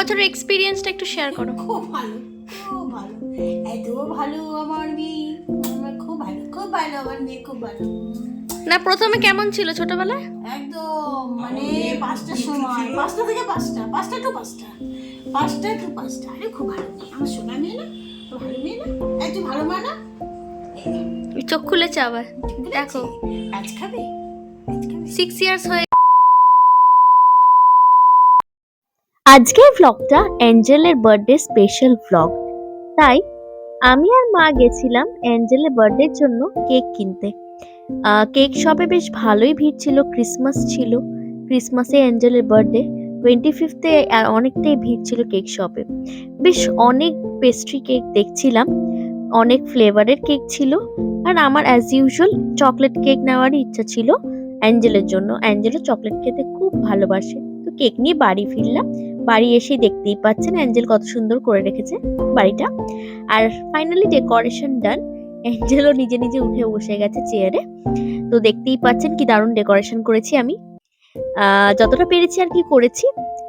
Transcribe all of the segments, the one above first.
এক্সপিরিয়েন্সটা একটু শেয়ার করো। খুব ভালো খুব ভালো। এত ভালো আমার মেয়ে। আমার খুব ভালো খুব ভালো আমার মেয়ে খুব ভালো। না প্রথমে কেমন ছিল ছোটবেলায়? একদম মানে পাঁচটার সময় পাঁচটা থেকে পাঁচটা পাঁচটা টু পাঁচটা পাঁচটা টু পাঁচটা। আরে খুব ভালো আমার সোনা মেয়ে না? ভালো মেয়ে না? এত ভালো মা না? চোখ খুলেছে আবার। দেখো। আছে? আজ খাবে? আজ খাবে। সিক্স ইয়ার্স হয়ে আজকের ভ্লগটা অ্যাঞ্জেলের বার্থডে স্পেশাল ভ্লগ তাই আমি আর মা গেছিলাম অ্যাঞ্জেলের বার্থডের জন্য কেক কিনতে। কেক শপে বেশ ভালোই ভিড় ছিল ক্রিসমাস ছিল। ক্রিসমাসে অ্যাঞ্জেলের বার্থডে টোয়েন্টি ফিফথে অনেকটাই ভিড় ছিল কেক শপে বেশ অনেক পেস্ট্রি কেক দেখছিলাম, অনেক ফ্লেভারের কেক ছিল। আর আমার অ্যাজ ইউজুয়াল চকলেট কেক নেওয়ারই ইচ্ছা ছিল অ্যাঞ্জেলের জন্য। অ্যাঞ্জেলও চকলেট খেতে খুব ভালোবাসে। কেক নিয়ে বাড়ি ফিরলাম। বাড়ি এসে দেখতেই পাচ্ছেন অ্যাঞ্জেল কত সুন্দর করে রেখেছে বাড়িটা। আর ফাইনালি ডেকোরেশন ডান অ্যাঞ্জেলও নিজে নিজে উঠে বসে গেছে চেয়ারে তো দেখতেই পাচ্ছেন কি দারুণ ডেকোরেশন করেছি আমি। যতটা পেরেছি আর কি করেছি।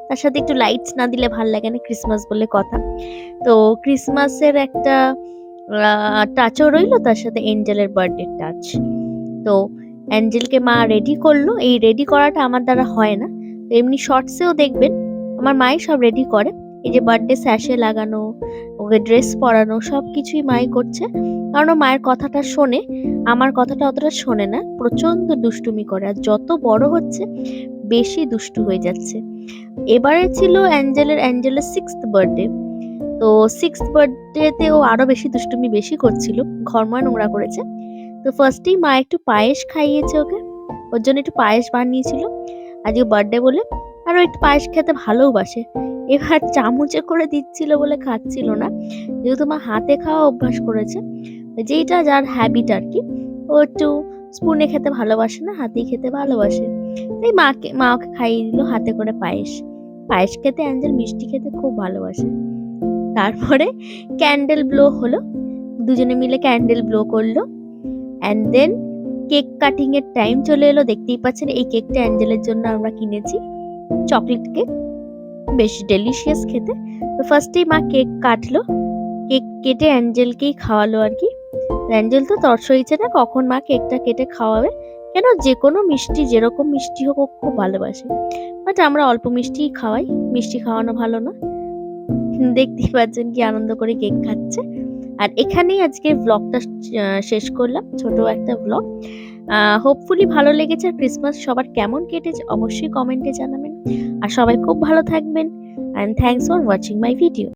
তার সাথে একটু লাইটস না দিলে ভালো লাগে না ক্রিসমাস বলে কথা। তো ক্রিসমাসের একটা টাচও রইল, তার সাথে এঞ্জেলের বার্থডে টাচ তো অ্যাঞ্জেলকে মা রেডি করল। এই রেডি করাটা আমার দ্বারা হয় না। এমনি শর্টসেও দেখবেন। আমার মাই সব রেডি করে। এই যে বার্থডে স্যাশে লাগানো, ওকে ড্রেস পরানো সব কিছুই মাই করছে। কারণ মায়ের কথাটা শোনে। আমার কথাটা অতটা শোনে না। প্রচণ্ড দুষ্টুমি করে। আর যত বড় হচ্ছে, বেশি দুষ্টু হয়ে যাচ্ছে। এবারে ছিল অ্যাঞ্জেলের অ্যাঞ্জেলের সিক্সথ বার্থডে তো সিক্সথ বার্থডেতে ও আরও বেশি দুষ্টুমি বেশি করছিল। ঘরময় নোংরা করেছে। তো ফার্স্টেই মা একটু পায়েস খাইয়েছে ওকে। ওর জন্য একটু পায়েস বানিয়েছিল। আজকে বার্থডে বলে আর ও একটু পায়েস খেতে ভালোবাসে এবার চামচে করে দিচ্ছিল বলে খাচ্ছিল না, যেহেতু মা হাতে খাওয়া অভ্যাস করেছে যেইটা যার হ্যাবিট আর কি ও একটু স্পুনে খেতে ভালোবাসে না, হাতেই খেতে ভালোবাসে। তাই মাকে, মা ওকে খাইয়ে দিল হাতে করে পায়েস। পায়েস খেতে অ্যাঞ্জেল মিষ্টি খেতে খুব ভালোবাসে। তারপরে ক্যান্ডেল ব্লো হলো, দুজনে মিলে ক্যান্ডেল ব্লো করল। অ্যান্ড দেন কেক কাটিং এর টাইম চলে এলো। দেখতেই পাচ্ছেন, এই কেকটা অ্যাঞ্জেলের জন্য আমরা কিনেছি। চকলেট কেক, বেশ ডেলিশিয়াস খেতে। তো ফার্স্টেই মা কেক কাটলো। কেক কেটে অ্যাঞ্জেলকেই খাওয়ালো আর কি। অ্যাঞ্জেল তো তর্স হয়েছে না, কখন মা কেকটা কেটে খাওয়াবে? কেন যে কোনো মিষ্টি, যেরকম মিষ্টি হোক খুব ভালোবাসে। বাট আমরা অল্প মিষ্টিই খাওয়াই। মিষ্টি খাওয়ানো ভালো না দেখতেই পাচ্ছেন কি আনন্দ করে কেক খাচ্ছে। আর এখানেই আজকে ব্লগটা শেষ করলাম, ছোট একটা ব্লগ হোপফুলি ভালো লেগেছে আর ক্রিসমাস সবার কেমন কেটেছে অবশ্যই কমেন্টে জানাবেন। আর সবাই খুব ভালো থাকবেন and thanks for watching my video